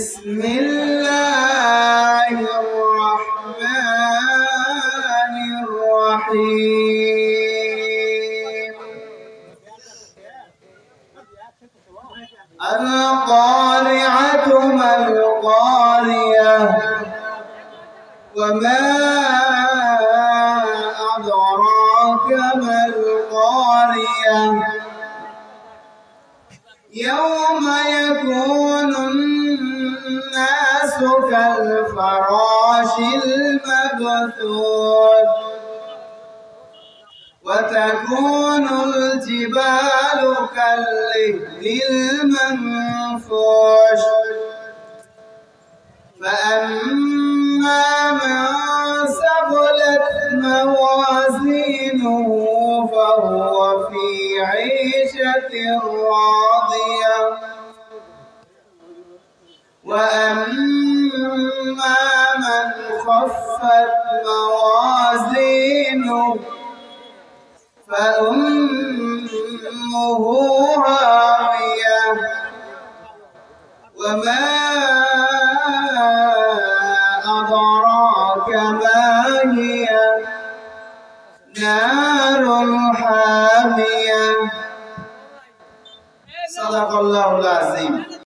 بسم الله الرحمن الرحيم. القارعة ما القارية وما أدراك ما القارية؟ يوم يكون كالفراش المبثوث وتكون الجبال كالإهل المنفوش فأما من ثقلت موازينه فهو في عيشة راضية وأما من خفت موازينه فأمه هاوية وما أدراك ما هي نار حامية صدق الله العظيم.